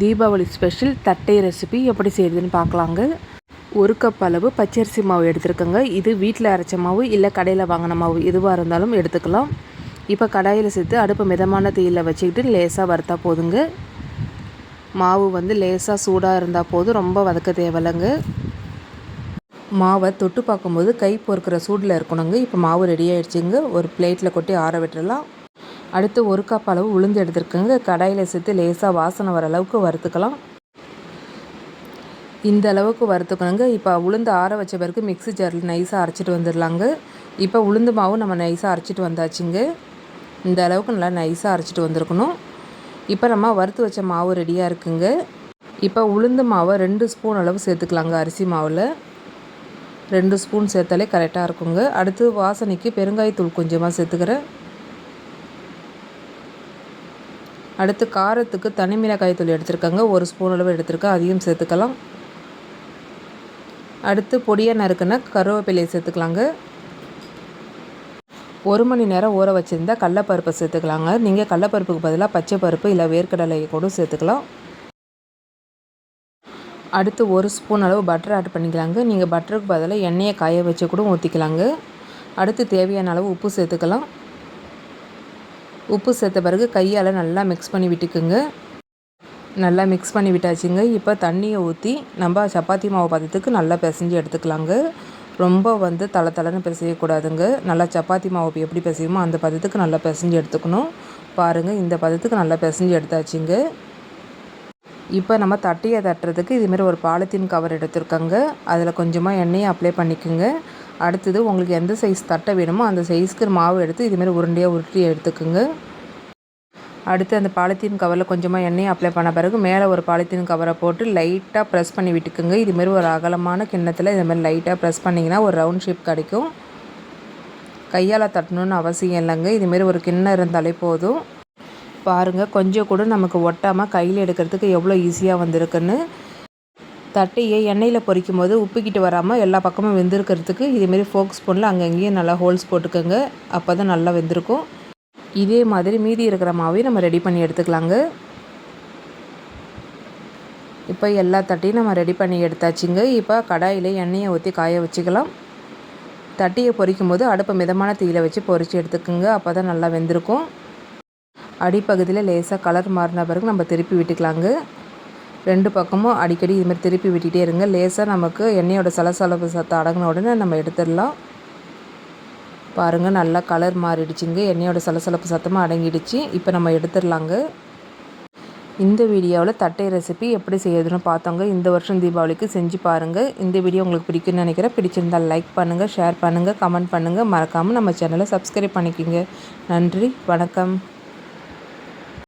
Deepavali special தட்டை recipe எப்படி செய்யுதுன்னு பார்க்கலாங்க. ஒரு கப் அளவு பச்சரிசி மாவு எடுத்துருக்கோங்க. இது வீட்டில் அரைச்ச மாவு இல்லை கடையில் வாங்கின மாவு எதுவாக இருந்தாலும் எடுத்துக்கலாம். இப்போ கடாயில் சேர்த்து அடுப்பு மிதமான தீயில் வச்சுக்கிட்டு லேசாக வறுத்தா போதுங்க. மாவு வந்து லேசாக சூடாக இருந்தால் போதும் ரொம்ப வதக்க தேவையில்லைங்க. மாவை தொட்டு பார்க்கும்போது கை பொறுக்கிற சூடில் இருக்கணுங்க. இப்போ மாவு ரெடி ஆகிடுச்சிங்க ஒரு பிளேட்டில் கொட்டி ஆற விட்டுறலாம். அடுத்து ஒரு கப் அளவு உளுந்து எடுத்துருக்கேங்க கடாயில் சேர்த்து லேசாக வாசனை வர அளவுக்கு வறுத்துக்கலாம். இந்த அளவுக்கு வறுத்துக்கணுங்க. இப்போ உளுந்து ஆற வச்ச பிறகு மிக்ஸி ஜாரில் நைஸாக அரைச்சிட்டு வந்துடலாங்க. இப்போ உளுந்து மாவு நம்ம நைஸாக அரைச்சிட்டு வந்தாச்சுங்க. இந்த அளவுக்கு நல்லா நைஸாக அரைச்சிட்டு வந்திருக்கணும். இப்போ நம்ம வறுத்து வச்ச மாவு ரெடியாக இருக்குங்க. இப்போ உளுந்து மாவை ரெண்டு ஸ்பூன் அளவு சேர்த்துக்கலாங்க அரிசி மாவில். ரெண்டு ஸ்பூன் சேர்த்தாலே கரெக்டாக இருக்குங்க. அடுத்து வாசனைக்கு பெருங்காயத்தூள் கொஞ்சமாக சேர்த்துக்கிறேன். அடுத்து காரத்துக்கு தனி மிளகாய் தூள் எடுத்துருக்கேங்க. ஒரு ஸ்பூன் அளவு எடுத்துருக்கேன் அதையும் சேர்த்துக்கலாம். அடுத்து பொடியாக நறுக்குன்னா கருவேப்பிலையை சேர்த்துக்கலாங்க. ஒரு மணி நேரம் ஊற வச்சுருந்தா கடலப்பருப்பை சேர்த்துக்கலாங்க. நீங்கள் கடலப்பருப்புக்கு பதிலாக பச்சை பருப்பு இல்லை வேர்க்கடலையை கூட சேர்த்துக்கலாம். அடுத்து ஒரு ஸ்பூன் அளவு பட்டர் ஆட் பண்ணிக்கலாங்க. நீங்கள் பட்டருக்கு பதிலாக எண்ணெயை காய வச்சு கூட ஊற்றிக்கலாங்க அடுத்து தேவையான அளவு உப்பு சேர்த்துக்கலாம். உப்பு சேர்த்த பிறகு கையால் நல்லா மிக்ஸ் பண்ணி விட்டுக்குங்க. நல்லா மிக்ஸ் பண்ணி விட்டாச்சுங்க. இப்போ தண்ணியை ஊற்றி நம்ம சப்பாத்தி மாவு பதத்துக்கு நல்லா பிசைஞ்சு எடுத்துக்கலாங்க. ரொம்ப வந்து தலை தலைன்னு பிசையக்கூடாதுங்க நல்லா சப்பாத்தி மாவு எப்படி பிசையுமோ அந்த பதத்துக்கு நல்லா பிசைஞ்சு எடுத்துக்கணும். பாருங்கள் இந்த பதத்துக்கு நல்லா பிசைஞ்சு எடுத்தாச்சுங்க. இப்போ நம்ம தட்டியை தட்டுறதுக்கு இதுமாரி ஒரு பாலித்தீன் கவர் எடுத்துருக்கோங்க. அதில் கொஞ்சமாக எண்ணெயை அப்ளை பண்ணிக்கோங்க. அடுத்தது உங்களுக்கு எந்த சைஸ் தட்டை வேணுமோ அந்த சைஸ்க்கு மாவு எடுத்து இதுமாரி உருண்டையாக உருட்டி எடுத்துக்கோங்க. அடுத்து அந்த பாலித்தீன் கவரில் கொஞ்சமாக எண்ணெயை அப்ளை பண்ண பிறகு மேலே ஒரு பாலித்தீன் கவரை போட்டு லைட்டாக ப்ரெஸ் பண்ணி விட்டுக்குங்க. இதுமாரி ஒரு அகலமான கிண்ணத்தில் இதுமாரி லைட்டாக ப்ரெஸ் பண்ணிங்கன்னா ஒரு ரவுண்ட் ஷேப் கிடைக்கும். கையால் தட்டணுன்னு அவசியம் இல்லைங்க. இதுமாரி ஒரு கிண்ணம் இருந்தாலே போதும். பாருங்கள் கொஞ்சம் கூட நமக்கு ஒட்டாமல் கையில் எடுக்கிறதுக்கு எவ்வளோ ஈஸியாக வந்திருக்குன்னு. தட்டையை எண்ணெயில் பொரிக்கும் போது உப்புக்கிட்டு வராமல் எல்லா பக்கமும் வெந்திருக்கிறதுக்கு இதேமாரி ஃபோக் ஸ்பூனில் அங்கங்கேயும் நல்லா ஹோல்ஸ் போட்டுக்கோங்க. அப்போ தான் நல்லா வெந்திருக்கும். இதே மாதிரி மீதி இருக்கிற மாவையும் நம்ம ரெடி பண்ணி எடுத்துக்கலாங்க. இப்போ எல்லா தட்டையும் நம்ம ரெடி பண்ணி எடுத்தாச்சுங்க. இப்போ கடாயில் எண்ணெயை ஊற்றி காய வச்சுக்கலாம். தட்டியை பொரிக்கும் போது அடுப்பை மிதமான தீயில் வச்சு பொரித்து எடுத்துக்கோங்க. அப்போ தான் நல்லா வெந்திருக்கும். அடிப்பகுதியில் லேசாக கலர் மாறின பிறகு நம்ம திருப்பி விட்டுக்கலாங்க. ரெண்டு பக்கமும் அடிக்கடி இதுமாதிரி திருப்பி விட்டுகிட்டே இருங்க. லேசாக நமக்கு எண்ணெயோட சலசலப்பு சத்தம் அடங்கின உடனே நம்ம எடுத்துடலாம். பாருங்கள் நல்லா கலர் மாறிடுச்சுங்க. எண்ணெயோட சலசலப்பு சத்தமாக அடங்கிடுச்சு. இப்போ நம்ம எடுத்துடலாங்க. இந்த வீடியோவில் தட்டை ரெசிபி எப்படி செய்யுதுன்னு பார்த்தோங்க. இந்த வருஷம் தீபாவளிக்கு செஞ்சு பாருங்கள் இந்த வீடியோ உங்களுக்கு பிடிக்குன்னு நினைக்கிறேன். பிடிச்சிருந்தால் லைக் பண்ணுங்கள் ஷேர் பண்ணுங்கள் கமெண்ட் பண்ணுங்கள் மறக்காமல் நம்ம சேனலை சப்ஸ்கிரைப் பண்ணிக்கோங்க. நன்றி வணக்கம்.